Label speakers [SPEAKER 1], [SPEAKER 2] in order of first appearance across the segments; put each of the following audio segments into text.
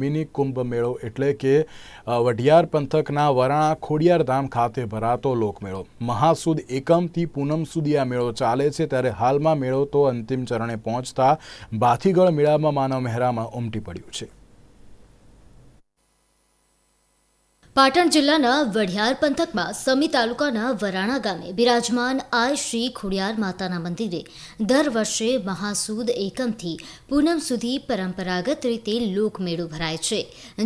[SPEAKER 1] Mini Kumbh મેળો એટલે કે વઢિયાર પંથકના વરાણા ખોડિયાર ધામ ખાતે ભરાતો લોકમેળો. મહાસુદ એકમથી પૂનમ સુધી આ મેળો ચાલે છે. ત્યારે હાલમાં મેળો તો અંતિમ ચરણે પહોંચતા બાથીગળ મેળામાં માનવ મહેરામાં ઉમટી પડ્યું છે.
[SPEAKER 2] પાટણ જિલ્લાના વઢિયાર પંથકમાં સમી તાલુકાના વરાણા ગામે બિરાજમાન આય શ્રી ખોડિયાર માતાના મંદિરે દર વર્ષે મહાસુદ એકમથી પૂનમ સુધી પરંપરાગત રીતે લોકમેળો ભરાય છે,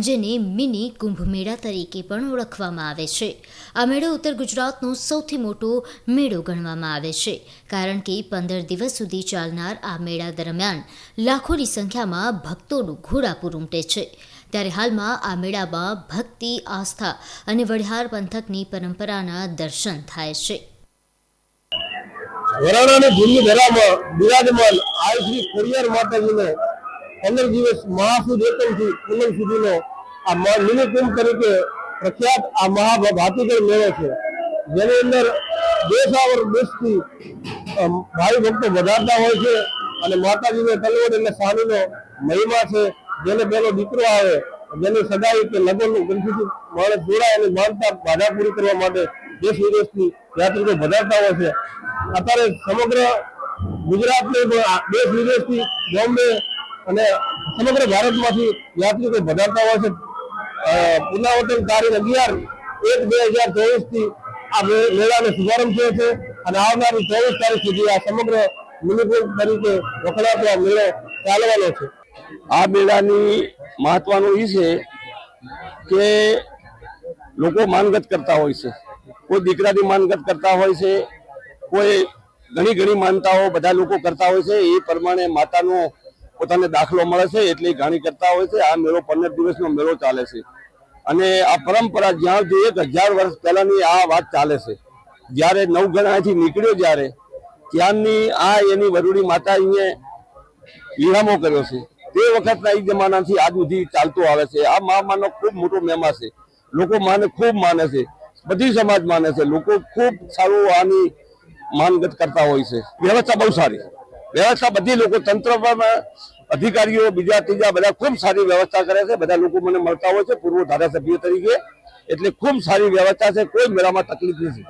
[SPEAKER 2] જેને મિની કુંભ મેળા તરીકે પણ ઓળખવામાં આવે છે. આ મેળો ઉત્તર ગુજરાતનો સૌથી મોટો મેળો ગણવામાં આવે છે, કારણ કે પંદર દિવસ સુધી ચાલનાર આ મેળા દરમિયાન લાખોની સંખ્યામાં ભક્તોનું ઘોડાપુર ઉમટે છે. ત્યારે હાલમાં આ મેળામાં ભક્તિ, આસ્થા અને વઢિયાર પંથકની પરંપરાના દર્શન થાય છે.
[SPEAKER 3] વરાણાની ભૂમિ ધરામાં બિરાજમાન આય શ્રી ખોડિયાર માતાજીને પંદર દિવસ મહાસુદ પૂનમ સુધીનો આ મ- મિની તરીકે પ્રખ્યાત આ મહાભાતીગર મેળો છે. જેની અંદર દેશાવર દેશથી ભાઈ ભક્તો વધારતા હોય છે અને માતાજીને તલવડ એટલે સાનીનો મહિમા છે. જેને પેલો દીકરો આવે, જેની સગાઈ કે લગ્નનું ગ્રંથિથી માણસ જોડાય અને માનતા બાધા પૂરી કરવા માટે દેશ વિદેશથી યાત્રિકો વધારતા હોય છે. અત્યારે સમગ્ર ગુજરાતની દેશ વિદેશથી બોમ્બે અને સમગ્ર ભારતમાંથી યાત્રિકો વધારતા હોય છે. પુનરાવર્તન તારીખ અગિયાર એક બે હજાર ચોવીસથી આ મેળાને શુભારંભ થયો છે અને આવનારી ચોવીસ તારીખ સુધી આ સમગ્ર મિનિપુર તરીકે વખણાતો મેળો ચાલવાનો છે. આ મેળાની મહત્વનું એ છે કે લોકો માનગત કરતા હોય છે. કોઈ દીકરાની માનગત કરતા હોય છે, કોઈ ઘણી ઘણી માનતાઓ બધા લોકો કરતા હોય છે, એ પ્રમાણે માતાનો પોતાને દાખલો મળે છે, એટલે ઘણી કરતા હોય છે. આ મેળો પંદર દિવસનો મેળો ચાલે છે. અને આ પરંપરા જ્યાં જોઈએ એક હજાર વર્ષ પહેલાની આ વાત ચાલે છે. જ્યારે નવગણાથી નીકળ્યો જ્યારે, ત્યાંની આ એની વરુડી માતા અહીંયા વિરામો કર્યો છે. તે વખતના એ જમાનાથી આજ સુધી ચાલતો આવે છે. આ મહામાનો ખૂબ મોટો મહેમા છે. લોકો માને ખૂબ માને છે. બધી સમાજ માને છે. લોકો ખૂબ સારું આની માનગત કરતા હોય છે. વ્યવસ્થા બહુ સારી વ્યવસ્થા બધી લોકો તંત્રમાં અધિકારીઓ, બીજા ત્રીજા બધા ખૂબ સારી વ્યવસ્થા કરે છે. બધા લોકો મને મળતા હોય છે. પૂર્વ ધારાસભ્ય તરીકે. એટલે ખૂબ સારી વ્યવસ્થા છે. કોઈ મેળામાં તકલીફ નથી.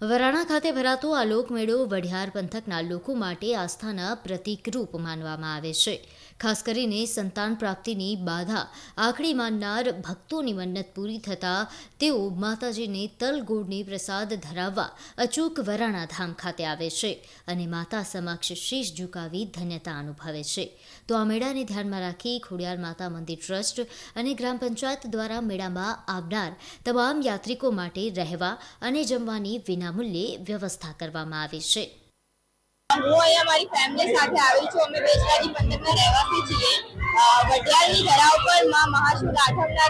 [SPEAKER 2] વરાણા ખાતે ભરાતો આ લોકમેળો વઢિયાર પંથકના લોકો માટે આસ્થાના પ્રતીકરૂપ માનવામાં આવે છે. ખાસ કરીને સંતાન પ્રાપ્તિની બાધા. આખડી માનનાર ભક્તોની મન્નત પૂરી થતાં તેઓ માતાજીને તલગોળની પ્રસાદ ધરાવવા અચૂક વરાણા ધામ ખાતે આવે છે અને માતા સમક્ષ શીશ ઝુકાવી ધન્યતા અનુભવે છે. તો આ મેળાને ધ્યાનમાં રાખી ખોડિયાર માતા મંદિર ટ્રસ્ટ અને ગ્રામ પંચાયત દ્વારા મેળામાં આવનાર તમામ યાત્રિકો માટે રહેવા અને જમવાની વિનામૂલ્યે વ્યવસ્થા કરવામાં આવી છે.
[SPEAKER 4] હું અહીંયા મારી ફેમિલી સાથે આવી છું. અમે બેચરાજી પંથકના રહેવાસી છીએ. અ, વઢિયારની ધરા ઉપરમાં મહાશુદ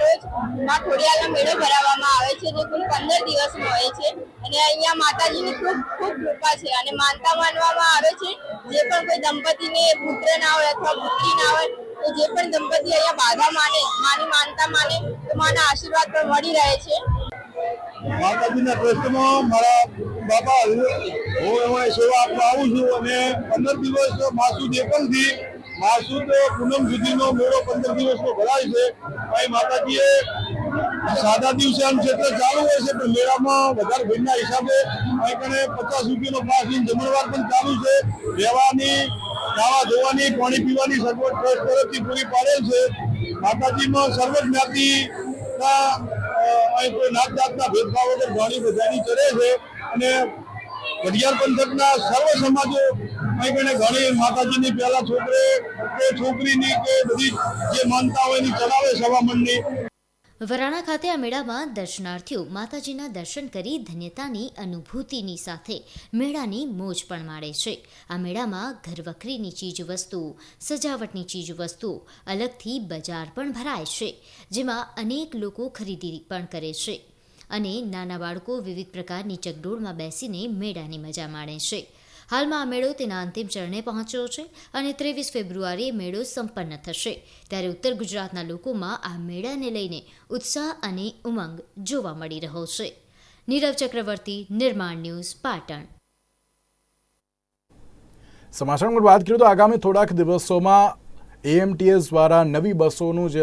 [SPEAKER 4] રોજમાં ખોડિયારનો મેળો ભરાવવામાં આવે છે જે કુલ પંદર દિવસનો હોય છે. અને અહીંયા માતાજીની ખૂબ ખૂબ કૃપા છે અને માનતા માનવામાં આવે છે. જે પણ કોઈ દંપતીને પુત્ર ના હોય અથવા પુત્રી ના હોય તો જે પણ દંપતી અહીંયા બાધા માને માની માનતા માને તો માના આશીર્વાદ પણ મળી રહે છે.
[SPEAKER 3] માતાજીના ટ્રસ્ટમાં મારા બાપા હું એમાં સેવા આપવા આવું છું અને પંદર દિવસ માસુદ એકમથી માસુદ પૂનમ સુધીનો મેળો પંદર દિવસનો ભરાય છે. અહીં માતાજીએ સાદા દિવસે આમ ક્ષેત્ર ચાલુ હોય છે, પણ મેળામાં વધારે ભીડના હિસાબે અહીં કણે પચાસ રૂપિયાનો પાસ લઈને જમણવાર પણ ચાલુ છે. રહેવાની, ખાવા ધોવાની, પાણી પીવાની સગવડ ટ્રસ્ટ તરફથી પૂરી પાડેલ છે. માતાજીમાં સર્વ જ્ઞાતિના અહીં કોઈ નાત જાતના ભેદભાવ વગર ઘણી બધાની ચડે છે. અને ઘડિયાળ સર્વ સમાજો અહીં કણે ઘણી માતાજીની પહેલા છોકરે, કે છોકરીની, કે બધી જે માનતા હોય એની ચડાવે સવામણની
[SPEAKER 2] વરાણા ખાતે આ મેળામાં દર્શનાર્થીઓ માતાજીના દર્શન કરી ધન્યતાની અનુભૂતિની સાથે મેળાની મોજ પણ માણે છે. આ મેળામાં ઘરવખરીની ચીજવસ્તુઓ, સજાવટની ચીજવસ્તુઓ, અલગથી બજાર પણ ભરાય છે, જેમાં અનેક લોકો ખરીદી પણ કરે છે અને નાના બાળકો વિવિધ પ્રકારની ચકડોળમાં બેસીને મેળાની મજા માણે છે. હાલમાં આ મેળો તેના અંતિમ ચરણે પહોંચ્યો છે અને ત્રેવીસ ફેબ્રુઆરીએ મેળો સંપન્ન થશે. ત્યારે ઉત્તર ગુજરાતના લોકોમાં આ મેળાને લઈને ઉત્સાહ અને ઉમંગ જોવા મળી રહ્યો છે. નીરવ ચક્રવર્તી, નિર્માણ ન્યૂઝ, પાટણ.
[SPEAKER 1] સમાચારમાં વાત કરીએ તો આગામી થોડાક દિવસોમાં એએમટીએસ દ્વારા નવી બસોનું જે